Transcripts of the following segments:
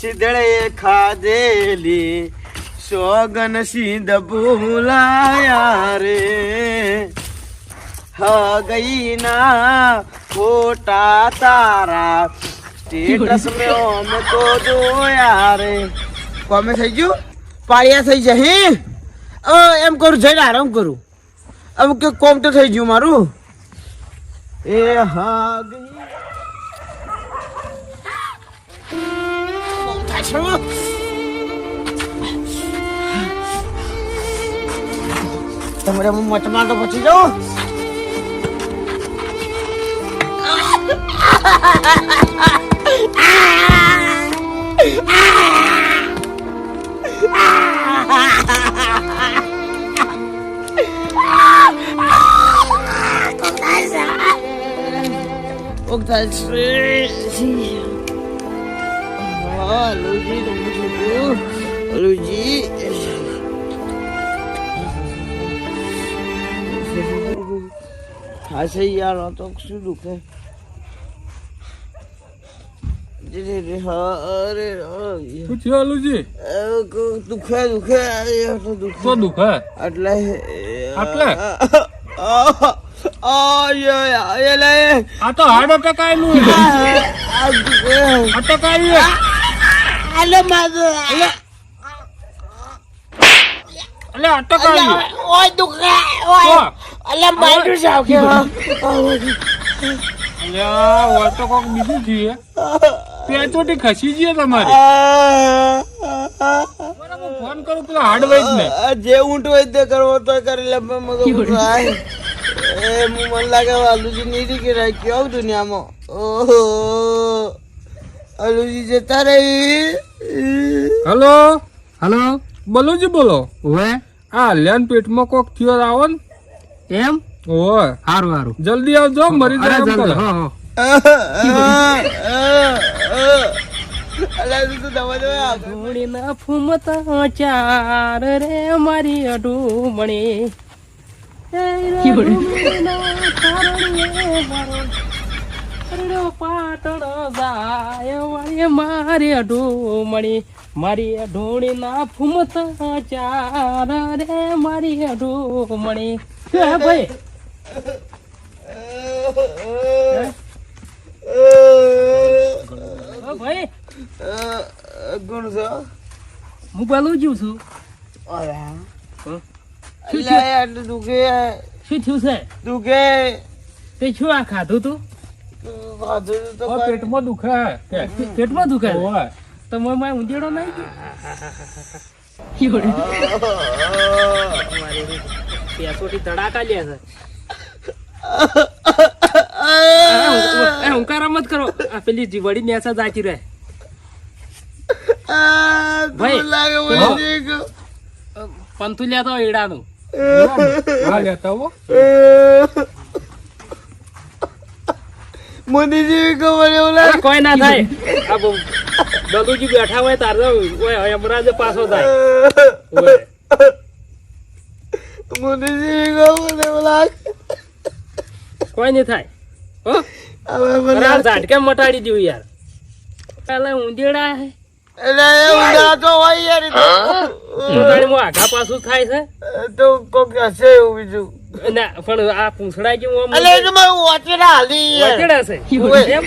સિધળે ખાધેલી સોગન સિંધ ભૂલાયા રે. હગઈ ના ખોટા તારા સ્ટેટસ મે ઓમ તો જોયા રે. કોમે થઈ ગયું? પાળિયા થઈ જાય હે? એમ કરું જઈને આરામ કરું. અમુક કોમ તો થઈ ગયું મારું. એ હા ગઈ કોમ થાય છે હો. તમારે હું મચમાં તો પછી જાઉં Oktay Luigi, Luigi, Luigi. હા છે યાર તો શું દુખે અરે શું થયું ક- દુખે દુખે દુખે દુખે એટલે? એટલે આ તો હાર્ટ એટેક આવેલું છે. આ આવી છે. અલે એટલે અટક આવી. ઓય દુખે ઓય અલે બાઈટ જાવ કે અલે હોય તો કોક બીજું છે પેચોટી ખસી ગઈ તમારે ફોન કરું પેલા હાર્ડવેજ ને જે ઊંટ હોય તે કરવો તો કરી લે મગજ એ મને લાગે વાલુજી નહીં કે રાખ્યો આવું દુનિયામાં? ઓહો. અલુજી જતા રહી. હલો? હલો? બોલો જી બોલો. ઓવે? આ લેન પેટમાં કોક થયો આવો ને. એમ? ઓય હારું હારું. જલ્દી આવજો મરી જાય એમ જલ્દી, કરે. હો, હો. ફૂમતા ચાર રે મારી અઢુમણી એ રઘુવીરના ચારણીએ મારો અરડો પાટણો મારી અઢુમણી ના ફૂમતા ચાર. રે મારી અઢુમણી. હે ભાઈ. ભાઈ. છો? હું પેલું જીવ છું. શું થયું? છે? દુખે તે શું આ ખાધું તું? તો. પેટમાં દુખે. કે? પેટમાં દુખે? છે? ઓય તો મોય માય ઊંધેડો નહીં પેસોટી તડાકા લે છે. એ હુંકારા મત કરો. આ પેલી જીવડી નેસા જાતી રહે. ભાઈ, લાગે મને પંતુ લેતો ઈડાનું. હા લેતા હો મને જેવી ખબર એવું લાગે. કોઈ ના થાય. આ દલુજી બેઠા હોય તાર ઓય યમરાજ પાછો થાય. મોદીજી ખબર એવું લાગે. કોઈ નહીં થાય. હો? ઝાટકે મટાડી દઉં યાર. પેલા ઊંધેડા એટલે એ તો હોય યાર. ઊંધાડીમાં આઘા પાછું થાય છે તો કોક હશે એવું બીજું ના પણ આ પૂંછડા જેવું આમ એટલે એ તો મારું હાલી યાર. છે ઓય.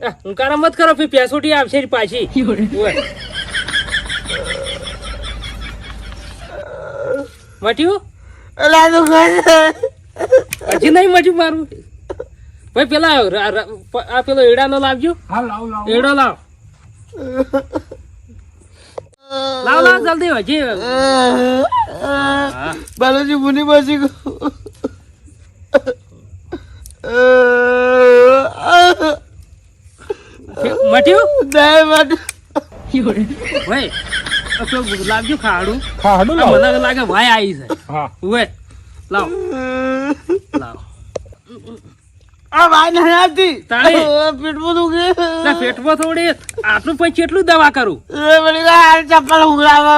એમ હુંકારા મત કરો ફી પેસોટી આવશે પાછી ઓય. મટ્યું એટલે તો ખાય. હજી નહીં મટ્યું મારું. ભાઈ પેલા આ પેલો એડાનો લાવજો. હા લાવ લાવ. એડો લાવ. લાવ લાવ જલ્દી હજી. બાલાજી મુની ગયો. મટ્યું? દાય માટે ભાઈ લાવજો ખાડું. લાવ. મને લાગે ભાઈ આવી છે હા. લાવ. લાવ. આ ભાઈ નહીં આવતી. તાળી. પેટમાં દુખે. ના પેટમાં થોડી. આટલું પછી કેટલું દવા કરું? એ વળી કોઈ ચપ્પલ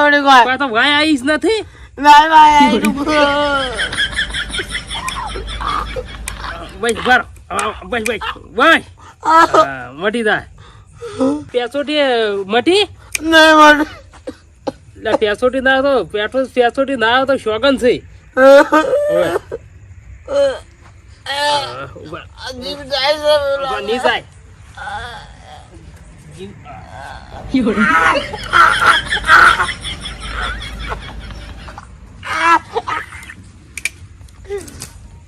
વળી કોઈ. તો ભાઈ આવીશ નથી? ના ભાઈ આ બસ ભર બસ બસ. બસ મટી જાય. પેસોટી મટી? નહીં એટલે પેસોટી ના તો પેટ્રોલ પેસોટી ના તો શોગન છે. જીવ જાય છે નહીં જાય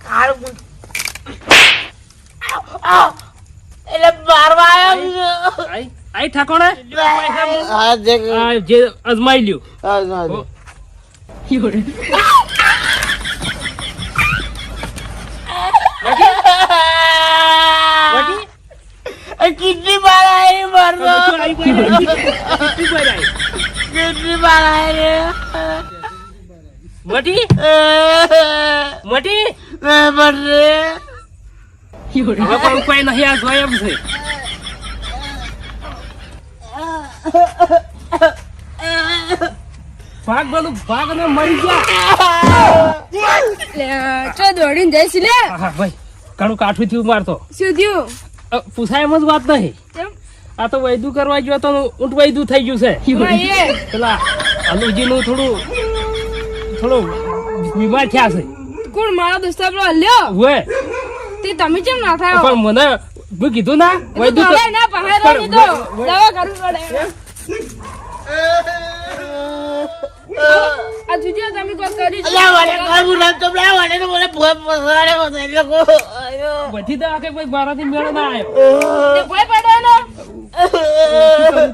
કાળ એટલે મારવા આવ્યો આઈ આઈ ઠાકોણે જે આ જે અજમાઈ લ્યું મારતો તો બધું આઈ ગયું ને. કેટલી વાર આઈ? કિડની બાર આવી મટી મટી નહીં હવે પણ ઉપાય નહીં આ જોય એમ છે. ભાગ બોલું ભાગ ને મરી ગયા. લે, ચો દોડીને જઈશ લે? હા, ભાઈ ઘણું કાઠું થયું મારતો શું થયું? પૂછાય એમ જ વાત નહીં? આ તો વૈદુ કરવા ગયો તો ઊંટ વૈદુ થઈ ગયું છે. પેલા અલુજી નું થોડું થોડું બીમાર થયા છે. કોણ મારા દોસ્તા પેલો હલ્યો? હોય તે તમે કેમ ના થાય પણ મને મેં કીધું ના વૈદું ના પહાડો તો દવા કરવી પડે. આ જુજો તમે કોક કરી છે. અલ્યા વાલે કાળ મુલા તો બ્લા વાલે તો મને ભોય પસાડે મને લોકો બધી દવા કે ભાઈ મારાથી મેળ ના આવ્યો તે ભય પડવાનો?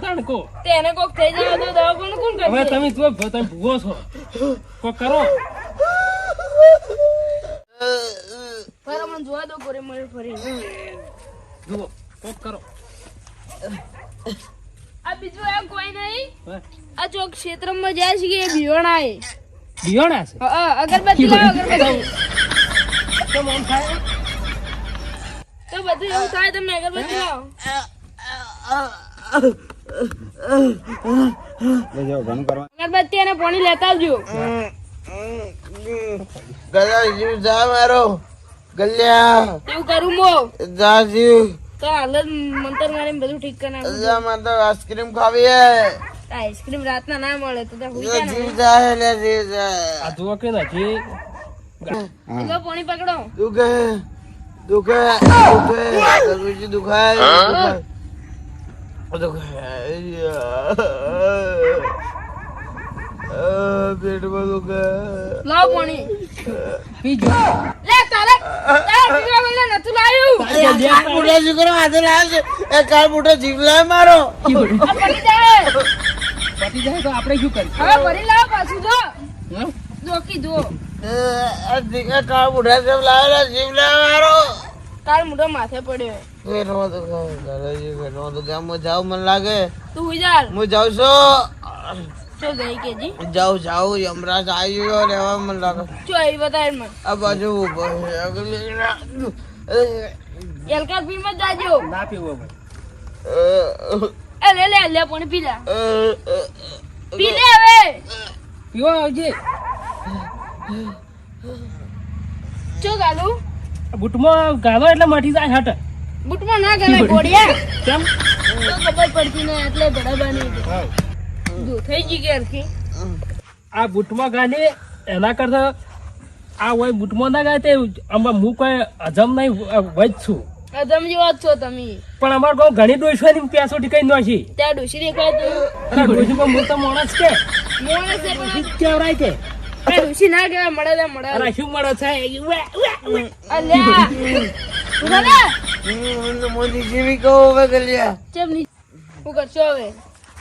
તાણ તેને કોક થઈ જાય તો દવા કોણ કોણ હવે તમે જો તમે ભૂવો છો. કોક કરો. ફરો મને જોવા દો કોરે મને ફરી. જુઓ કોક કરો. આ બીજું એમ કોઈ નહીં. આ ચોક ક્ષેત્રમાં જાય છે કે બિયોણા એ બિયોણા છે? હા, હા, અગરબત્તી લાવો અગરબત્તી. કેમ આમ થાય? તો બધું એવું થાય તમે અગરબત્તી લાવો. અગરબત્તી અને પાણી લેતા આવજો. ગલા જીવ જા મારો. ગલ્યા. એવું કરું મો. જા જીવ તો હાલ જ મંતર મારીને બધું ઠીક કરી નાખું જા મને તો આઈસ્ક્રીમ ખાવી હે. આઈસ્ક્રીમ રાતના ના મળે તો હુઈ જા જા ને. જીવ જા હે લે આ જુઓ કે નથી લો, પાણી પકડો. દુખે દુખે દુખે. કરુજી દુખાય દુખાય. દુખાય. પેટમાં દુખે લાવ પાણી. પીજો તારે તારે મને નતું લાવ્યું. છોકરો હાથે લાવે છે એ કાળ મોટો જીવ મારો. પડી જાય. પતી જાય તો આપણે શું કરીએ હવે ભરી લાવ પાછું જો. હમ? જોકી જો એ આ દીકરા કાળ મોટા જેમ લાવેલા જીવ મારો. કાળ મોઢો માથે પડ્યો. દુખે દાદાજી પેટમાં દુખે હું જાઉં મને લાગે. તું જાવ. હું જાઉં છું. ચો ગઈ કે જાઉં જાઉં યમરાજ આવ્યો ને હવે મને લાગે ચો આવી બતાય મને આ બાજુ ઊભો એલકા પી મત જાજો ના પીવો એ લે લે લે પાણી પી લે પી લે હવે પીવો આવજે ચો ગાલુ બૂટમાં ગાળો એટલે મટી જાય હટ બુટમાં ના ગમે ગોળિયા કેમ ખબર પડતી નહીં એટલે બરાબર નહીં થઈ ગઈ કે હરખી આ બૂટમાં ગાને એના કરતા આ હોય બૂટમાં ના ગાય તે આમાં હું કોઈ હજમ નહીં વજ છું. જેવા છો તમે. પણ અમાર ગામ ઘણી ડોસવાની પેસોટી કઈ નોશી ત્યાં ડોસી દેખાય તો ડોશીમાં હું તો માણસ કે? છે પણ. કેવરાય કે? આ ના કહેવાય મળે લે મળે. અરે શું મળે છે. અલ્યા. ઊભા રે. મોદી જેવી કહો હવે ગલિયા. ચમની હું કરશો હવે?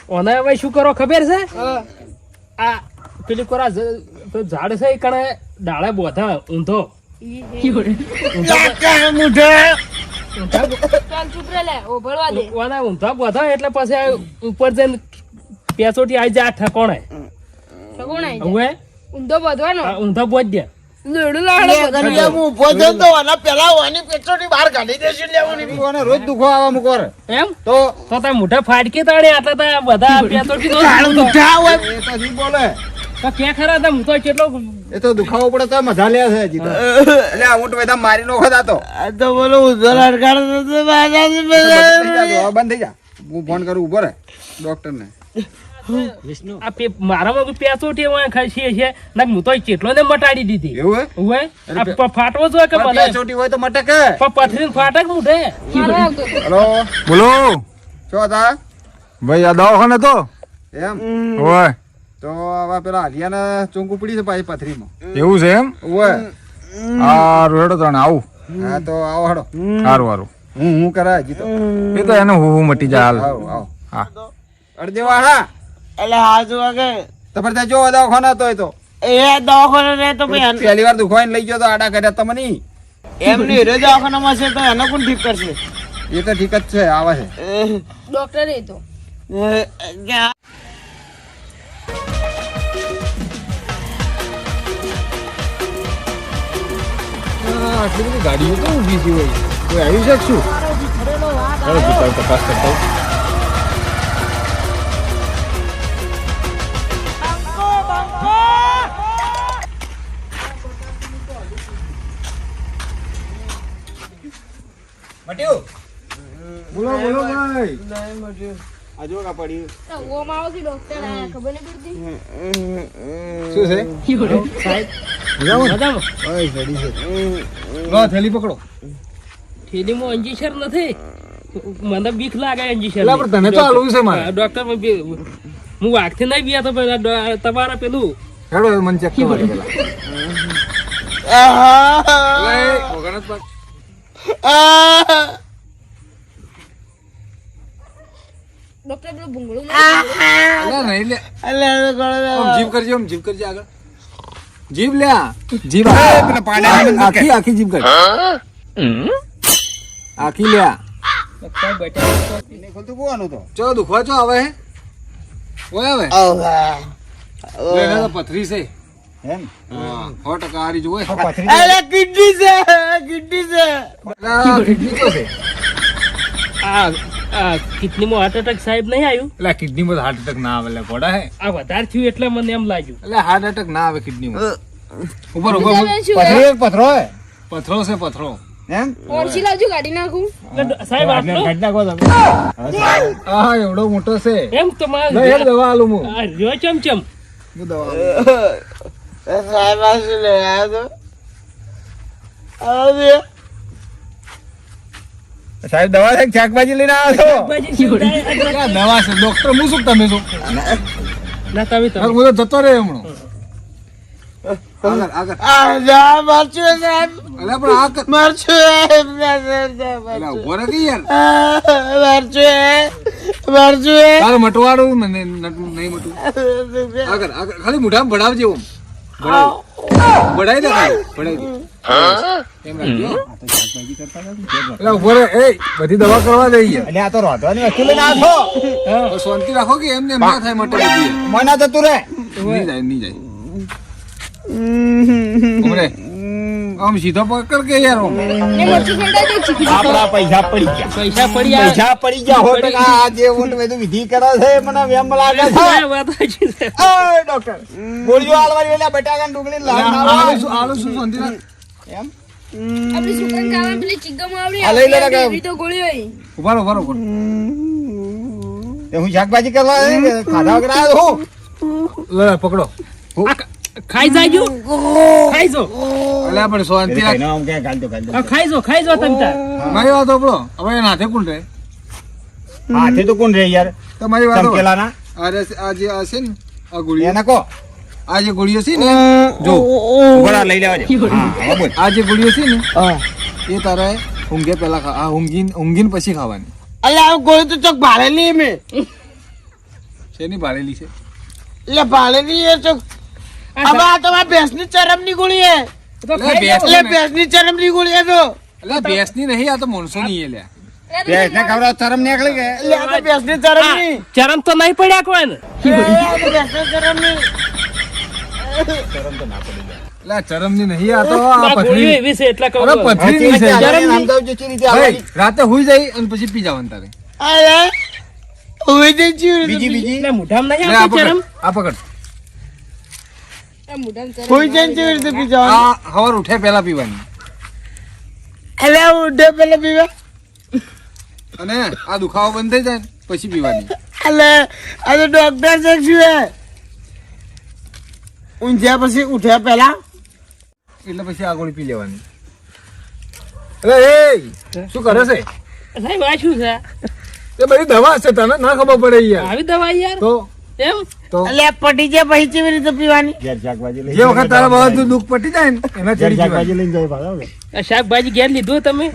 ઓને હવે શું કરો ખબર છે? આ પેલી કોરા ઝાડ છે કણે ડાળે બોધા ઊંધો. ઊંધા ઊંધા બોધા એટલે પછી ઉપર જઈને પેસોટી આવી જાય આ ઠકોણે. ઊંધો બધવાનો. બોધ દે. દોડું લાડો ગલિયા હું ઊભો થયો ને તો આના પેલા વાની પેટોની બહાર કાઢી દેશે લેવાની રોજ દુખો મૂકો એમ? તો તો ફાટકી તાણે આટલા તા બધા પેસોટી તો કાળ મોટા હોય. એ તો નહીં બોલે. તો ક્યાં ખરા હતા કેટલો એ તો દુખાવો પડે તો મજા લે છે હજી એટલે આ ઊંટ બધા મારી નો ખોદા તો. આ તો બોલો બંધ થઈ જા હું ફોન કરું ઊભો રે ડોક્ટર ને આ પે મારામાં કોઈ પેસો ટેવાય ખાઈ છે ના હું તો કેટલો ને મટાડી દીધી. એવું આ ફાટવો કે ચોટી હોય તો મટકે. પણ પથરીને ફાટક મૂઢે મારે આવતો હતો. હલો? બોલો. શું હતા ભાઈ આ દવાખાને તો? એમ? ઓય. તો હવે પેલા હરિયાને ચૂંકું પડી છે પાછી પથરીમાં. એવું છે એમ? ઓવે આ રોડો ત્રણ આવું. હા તો આવો હડો. સારું સારું હું હું કરાય હજી તો. એ તો એનું હું હું મટી જાય હાલ. આવો આવો. હા. અડધી વાળા એટલે હાથ કે તમારે ત્યાં જો દવાખાના હતો તો. એ દવાખાનો રે તો ભાઈ પહેલી વાર દુખાઈને લઈ ગયો તો આડા કર્યા તમને એમની હીરો દવાખાનામાં છે તો એને કોણ ઠીક કરશે? એ તો ઠીક જ છે આવે છે. એ, તો. આટલી બધી ગાડીઓ તો ઊભી છે હોય કોઈ આવી શકશું? તપાસ કરતા ઓમ આવો કે ડોક્ટર આયા ખબર નહીં પડતી? શું છે? મજામાં? લો થેલી પકડો. થેલીમાં અંજીસર નથી. મને બીક લાગે અંજીસર એટલે પણ તને તો આલવું છે મારે. ડોક્ટર હું વાઘથી નહીં બિયા તો પેલા તમારા પેલું. હેડો મને ચેક કરવા પેલા. આહા! એ, પાક. આહા! ડોક્ટર પેલું ભૂંગળું નહીં નહીં લે. દે. જીભ કરજે આમ જીભ કરજે આગળ. જીભ લે જીભ આ- આખી આખી જીભ કર. આખી લે ચો દુખવા ચો આવે હે ઓય આવે આહા! લે, એને તો પથરી છે. એમ? હા સો ટકા હારી જોવે કિડની છે. કિડની છે કિડની તો છે. આ આ કિડનીમાં હાર્ટ એટેક સાહેબ નહીં આવ્યું? એટલે કિડની માં હાર્ટ એટેક ના આવે એટલે ઘોડા હે. આ વધારે થયું એટલે મને એમ લાગ્યું. એટલે હાર્ટ એટેક ના આવે કિડની માં. ઉપર ઉપર પથરો એક પથરો હે. પથરો છે પથરો. એમ? ઓરસી લાવજો ગાડી નાખું. એટલે ગાડી નાખો તમે. આ એવડો મોટો છે. એમ તો મારે લે, હેડ દવા આલું હું આ ચમ ચમચમ હું દવા આલું. સાહેબ આ શું લે આ તો આ દે. સાહેબ દવા છે શાકભાજી લઈને આવ્યો છો? દવા છે? ડોક્ટર હું શું તમે તમે હા, તો જતો રહ્યો હમણાં. સાહેબ. સાહેબ સાહેબ, સાહેબ, મટવાડું મને નહીં મટવું. આગળ ખાલી મોઢામાં ભડાવજે ઓમ. ભડાવી દે ખાલી દે. બધી દવા કરવા દઈ એટલે આ તો રોધવાની વસ્તુ લઈને આવ્યો શાંતિ રાખો કે એમને ના થાય મટે બધી. જતું રે નહીં જાય નહીં જાય ઉભરે આમ સીધો પકડ કે યાર આપડા પૈસા પડી ગયા. પૈસા પડી આ પૈસા પડી ગયા. હો ટકા આ જે ઊંટ બધું વિધિ કરે છે મને વેમ લાગે છે. વાત છે. ઓય ડોક્ટર. ગોળીઓ આલવાની એટલે બટાકા ડુંગળી ના આલું આલું શું શાંતિ રાખ. એમ? આપણી છોકરાને ખાવા પેલી ચીગમ આવડી આ લઈ લે આવડી એવી તો ગોળી હોય. ઊભા રહો ઊભા રહો, ઊભા રહો. તે હું શાકભાજી કરવા ખાધા વગર આવ્યો હું? લે પકડો. ખાઈ જાજો. ખાઈ જો. અલ્યા પણ શાંતિ રાખ આમ ક્યાં ગાલ દો ગાલ દો ખાઈ જો ખાઈ જો તમે તાર. મારી વાત સાંભળો હવે એના હાથે કોણ રહે? હાથે તો કોણ રે યાર? તમારી વાત. ચમકેલાના? અરે આજે આ છે ને આ ગોળીઓ એને કો? આ જે ગોળીઓ છે ને? જો બરા લઈ લેવા હા આ જે ગોળીઓ છે ને એ તારે ઊંઘે પેલા આ ઊંઘીન ઊંઘીન પછી ખાવાની. અલ્યા આ ગોળી તો ચોક ભાળેલી મે. શેની ભાળેલી છે? એટલે ભાળેલી એ ચોક. હવે આ તમારા ભેંસની ચરમની ગોળી હે. એટલે ભેંસની ચરમની ગોળી હે તો એટલે ભેંસની નહીં આ તો માણસોની એ લે ભેંસને ખવડાવ શરમ નીકળી ગઈ. એટલે આ તો ભેંસની ચરમની. ચરમ તો નહીં પડ્યા કોઈ ને. તો નહીં આ તો આ પથરી. એવી છે એટલે કહું અરે છે. જે રીતે હુઈ જાય અને પછી પી જવાનું તારે. અરે ઉઈ જઈ ચીવ બીજી બીજી? એટલે મોઢામાં નહીં લે, ચરમ? આ પકડ. આ મોઢામાં તરત કોઈ જણ કેવી રીતે પી જવાનું હવાર ઉઠ્યા પહેલા પીવાની. એટલે ઉઠે પેલે પીવા. અને આ દુખાવો બંધ થઈ જાય પછી પીવાની. એટલે આ તો ડોક્ટર છે શું પછી ઉઠ્યા પહેલા? એટલે પછી આ ગોળી પી લેવાની. અરે એ શું કરે છે? સાહેબ આ શું છે? એ બધી દવા છે તને ના ખબર પડે યાર. આવી દવા યાર? તો? એમ? તો? એટલે પટી જાય પછી કેવી રીતે પીવાની? ઘેર શાકભાજી લઈ જે વખત તારા બધું દુઃખ પટી જાય ને એના ઘેર શાકભાજી લઈને જાય પાછા શાકભાજી ઘેર લીધું તમે?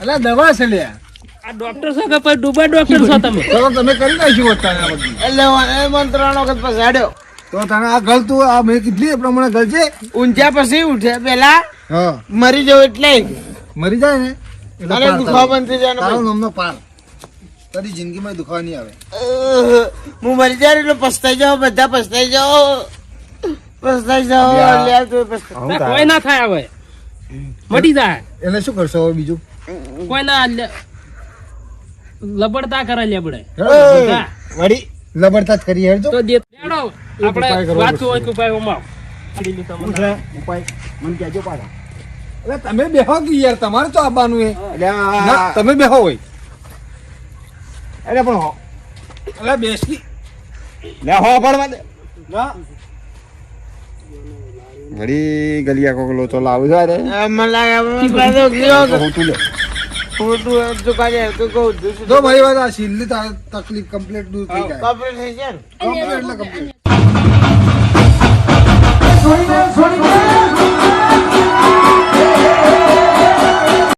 એટલે દવા છે લે આ ડોક્ટર છો કે પછી ડૂબા ડોક્ટર છો તમે? તમે કરી નાખ્યું અત્યારે એટલે મંત્રણ વખત પસાડ્યો તો તને આ ગળતું આ મેં કીધલી એ પ્રમાણે ગળ છે. પછી ઉઠ્યા પેલા. મરી જવું એટલે મરી જાય ને એટલે દુખાવો. બંધ થઈ જાય તારો નામનો પાર. તારી જિંદગીમાં દુખાવા નહીં આવે. હું મરી જાય એટલે પસ્તાઈ જાઓ બધા પસ્તાઈ જાઓ પસ્તાઈ જાઓ લે તું પસ્તાઈ. કોઈ ના થાય હવે. મટી જાય. એટલે શું કરશો હવે બીજું? કોઈ ના લે- લબડતા કરે લેબડે. ઓય. વળી લબડતા જ કરી હેડ તો દે આપણે વાત. હોય કે ઉપાય ઉપાય. મને કહેજો પાછા. એટલે તમે બેહો કે યાર તમારે તો આવવાનું એ. એટલે તમે બેહો હોય. એટલે પણ હો- બેસી. લે હો પડવા દે. વળી ગલિયા કોક લોચો લાવું છે અરે. મને લાગે. તો હું તું લે. ખોટું તો કાંઈ તો કહું છું તો. મારી વાત આ છેલ્લી તકલીફ કમ્પ્લીટ દૂર થઈ જાય. કમ્પ્લીટ થઈ જાય કમ્પ્લીટ એટલે કમ્પ્લીટ.